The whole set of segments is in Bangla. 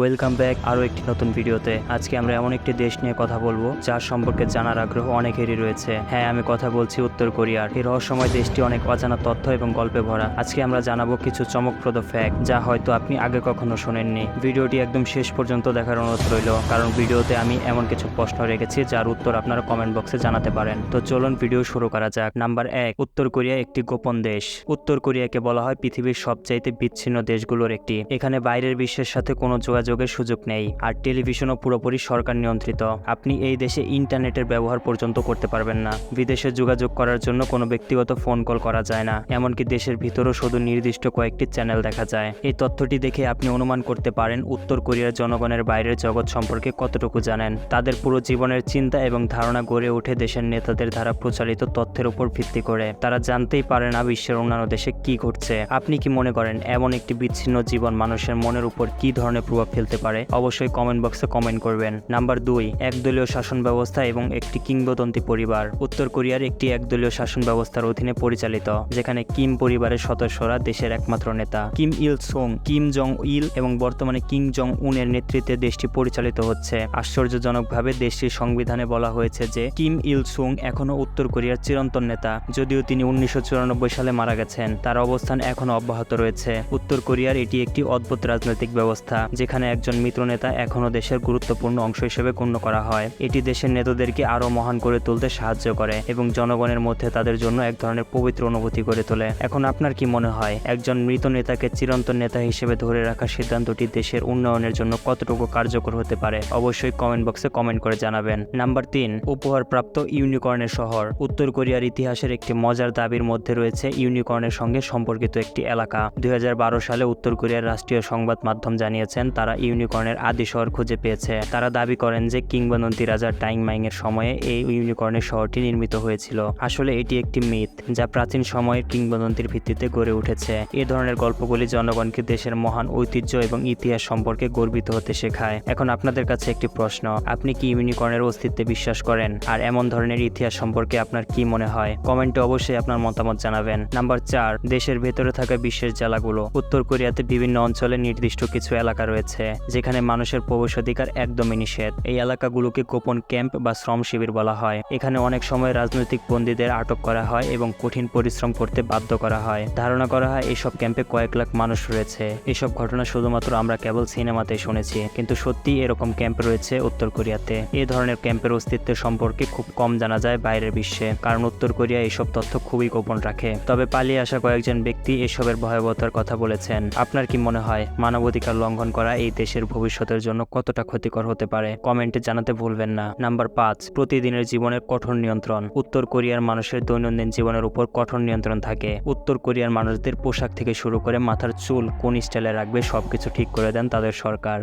ওয়েলকাম ব্যাক আরও একটি নতুন ভিডিওতে। আজকে আমরা এমন একটি দেশ নিয়ে কথা বলব, যার সম্পর্কে জানার আগ্রহ অনেকেরই রয়েছে। হ্যাঁ আমি কথা বলছি উত্তর কোরিয়ার। এই রহস্যময় দেশটি অনেক অজানা তথ্য এবং গল্পে ভরা। আজকে আমরা জানাব কিছু চমকপ্রদ ফ্যাক্ট যা হয়তো আপনি আগে কখনো শোনেননি। ভিডিওটি একদম শেষ পর্যন্ত দেখার অনুরোধ রইল, কারণ ভিডিওতে আমি এমন কিছু প্রশ্ন রেখেছি, যার উত্তর আপনারা কমেন্ট বক্সে জানাতে পারেন। তো চলুন ভিডিও শুরু করা যাক। নাম্বার এক, উত্তর কোরিয়া একটি গোপন দেশ। উত্তর কোরিয়াকে বলা হয় পৃথিবীর সবচাইতে বিচ্ছিন্ন দেশগুলোর একটি। এখানে বাইরের বিশ্বের সাথে কোনো যোগাযোগের সুযোগ নেই আর টেলিভিশনও পুরোপুরি সরকার নিয়ন্ত্রিত। আপনি এই দেশে ইন্টারনেটের ব্যবহার পর্যন্ত করতে পারবেন না। বিদেশে যোগাযোগ করার জন্য কোনো ব্যক্তিগত ফোন কল করা যায় না। এমনকি দেশের ভিতরও শুধু নির্দিষ্ট কয়েকটি চ্যানেল দেখা যায়। এই তথ্যটি দেখে আপনি অনুমান করতে পারেন উত্তর কোরিয়ার জনগণের বাইরের জগৎ সম্পর্কে কতটুকু জানেন। তাদের পুরো জীবনের চিন্তা এবং ধারণা গড়ে ওঠে দেশের নেতাদের দ্বারা প্রচারিত তথ্যের উপর ভিত্তি করে। তারা জানতেই পারে না বিশ্বের অন্যান্য দেশে কি ঘটছে। আপনি কি মনে করেন, এমন একটি বিচ্ছিন্ন জীবন মানুষের মনের উপর কি ধরনের প্রভাব ফেলতে পারে, অবশ্যই কমেন্ট বক্সে কমেন্ট করবেন। নাম্বার দুই, একদলীয় শাসন ব্যবস্থা এবং একটি কিংবদন্তি পরিবার। উত্তর কোরিয়ার একটি একদলীয় শাসন ব্যবস্থার অধীনে পরিচালিত, যেখানে কিম পরিবারের সদস্যরা দেশের একমাত্র নেতা। Kim Il Sung, Kim Jong Il এবং বর্তমানে কিম জং উনের নেতৃত্বে দেশটি পরিচালিত হচ্ছে। আশ্চর্যজনকভাবে দেশটির সংবিধানে বলা হয়েছে যে, কিম ইল সুং এখনও উত্তর কোরিয়ার চিরন্তন নেতা, যদিও তিনি উনিশশো চুরানব্বই সালে মারা গেছেন। তার অবস্থান এখনও অব্যাহত রয়েছে। উত্তর কোরিয়ার এটি একটি অদ্ভুত রাজনৈতিক ব্যবস্থা, যেখানে একজন মিত্রনেতা এখনও দেশের গুরুত্বপূর্ণ অংশ হিসেবে গণ্য করা হয়। এটি দেশের নেতাদেরকে আরও মহান করে তুলতে সাহায্য করে এবং জনগণের মধ্যে তাদের জন্য এক ধরনের পবিত্র অনুভূতি করে তোলে। এখন আপনার কি মনে হয়, একজন মৃত নেতাকে চিরন্তন নেতা হিসেবে ধরে রাখার সিদ্ধান্তটি দেশের উন্নয়নের জন্য কতটুকু কার্যকর হতে পারে? অবশ্যই কমেন্ট বক্সে কমেন্ট করে জানাবেন। নাম্বার তিন, উপহারপ্রাপ্ত ইউনিকর্নের শহর। উত্তর কোরিয়ার ইতিহাসের একটি মজার দাবির মধ্যে রয়েছে ইউনিকর্নের সঙ্গে সম্পর্কিত একটি এলাকা। দুই হাজার বারো সালে উত্তর কোরিয়ার রাষ্ট্রীয় সংবাদ মাধ্যম জানিয়েছেন, তারা ইউনিকর্নের আদি শহর খুঁজে পেয়েছে। তারা দাবি করেন যে কিংবদন্তি রাজা টাইং মাইং এর সময়ে এই ইউনিকর্নের শহরটি নির্মিত হয়েছিল। আসলে এটি একটি মিথ যা প্রাচীন সময়ের কিংবদন্তির ভিত্তিতে গড়ে উঠেছে। এ ধরনের গল্পগুলি জনগণকে দেশের মহান ঐতিহ্য এবং ইতিহাস সম্পর্কে গর্বিত হতে শেখায়। এখন আপনাদের কাছে একটি প্রশ্ন, আপনি কি ইউনিকর্নের অস্তিত্বে বিশ্বাস করেন? আর এমন ধরনের ইতিহাস সম্পর্কে আপনার কি মনে হয়? কমেন্টে অবশ্যই আপনার মতামত জানাবেন। নাম্বার চার, দেশের ভেতরে থাকা বিশ্বের জেলাগুলো। উত্তর কোরিয়াতে বিভিন্ন অঞ্চলে নির্দিষ্ট কিছু এলাকা রয়েছে। যেখানে মানুষের প্রবেশাধিকার একদমই নিষেধ। এই এলাকাগুলোকে গোপন ক্যাম্প বা শ্রম শিবির বলা হয়। এখানে অনেক সময় রাজনৈতিক বন্দীদের আটক করা হয় এবং কঠিন পরিশ্রম করতে বাধ্য করা হয়। ধারণা করা হয় এইসব ক্যাম্পে কয়েক লাখ মানুষ রয়েছে। এসব ঘটনা শুধুমাত্র আমরা কেবল সিনেমাতে শুনেছি, কিন্তু সত্যি এরকম ক্যাম্প রয়েছে উত্তর কোরিয়াতে। এই ধরনের ক্যাম্পের অস্তিত্ব সম্পর্কে খুব কম জানা যায় বাইরের বিশ্বে, কারণ উত্তর কোরিয়া এইসব তথ্য খুবই গোপন রাখে। তবে পালিয়ে আসা কয়েকজন ব্যক্তি এসবের ভয়াবহতার কথা বলেছেন। আপনার কি মনে হয়, মানবাধিকার লঙ্ঘন করা এই দেশের ভবিষ্যতের জন্য কতটা ক্ষতিকর হতে পারে কমেন্টে জানাতে ভুলবেন না নাম্বার পাঁচ প্রতিদিনের জীবনের কঠোর নিয়ন্ত্রণ উত্তর কোরিয়ার মানুষের দৈনন্দিন জীবনের উপর কঠোর নিয়ন্ত্রণ থাকে উত্তর কোরিয়ার মানুষদের পোশাক থেকে শুরু করে মাথার চুল কোন স্টাইলে রাখবে সবকিছু ঠিক করে দেন তাদের সরকার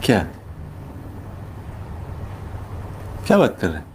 क्या क्या बात कर रहे हैं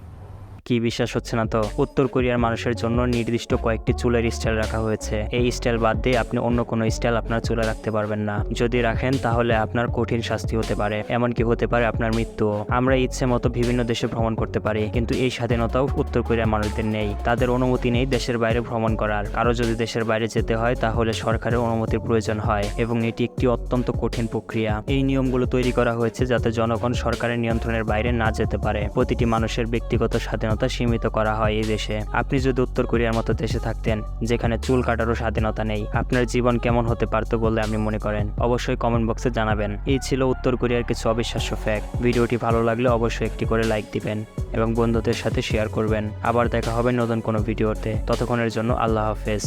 কি বিশ্বাস হচ্ছে না তো? উত্তর কোরিয়ার মানুষের জন্য নির্দিষ্ট কয়েকটি চুলের স্টাইল রাখা হয়েছে। এই স্টাইল বাদ দিয়ে আপনি অন্য কোনো স্টাইল আপনার চুলে রাখতে পারবেন না। যদি রাখেন, তাহলে আপনার কঠিন শাস্তি হতে পারে। এমনকি হতে পারে আপনার মৃত্যু আমরা ইচ্ছে মতো বিভিন্ন দেশে ভ্রমণ করতে পারি, কিন্তু এই স্বাধীনতাও উত্তর কোরিয়ার মানুষদের নেই। তাদের অনুমতি নেই দেশের বাইরে ভ্রমণ করার। কারও যদি দেশের বাইরে যেতে হয়, তাহলে সরকারের অনুমতির প্রয়োজন হয়, এবং এটি একটি অত্যন্ত কঠিন প্রক্রিয়া। এই নিয়মগুলো তৈরি করা হয়েছে যাতে জনগণ সরকারের নিয়ন্ত্রণের বাইরে না যেতে পারে। প্রতিটি মানুষের ব্যক্তিগত স্বাধীনতা সীমিত করা হয় এই দেশে। আপনি যদি উত্তর কোরিয়ার মতো দেশে থাকতেন, যেখানে চুল কাটারও স্বাধীনতা নেই, আপনার জীবন কেমন হতে পারত বলে আপনি মনে করেন? অবশ্যই কমেন্ট বক্সে জানাবেন। এই ছিল উত্তর কোরিয়ার কিছু অবিশ্বাস্য ফ্যাক্ট ভিডিওটি ভালো লাগলে অবশ্যই একটি করে লাইক দিবেন এবং বন্ধুদের সাথে শেয়ার করবেন। আবার দেখা হবে নতুন কোনো ভিডিওতে ততক্ষণের জন্য আল্লাহ হাফেজ।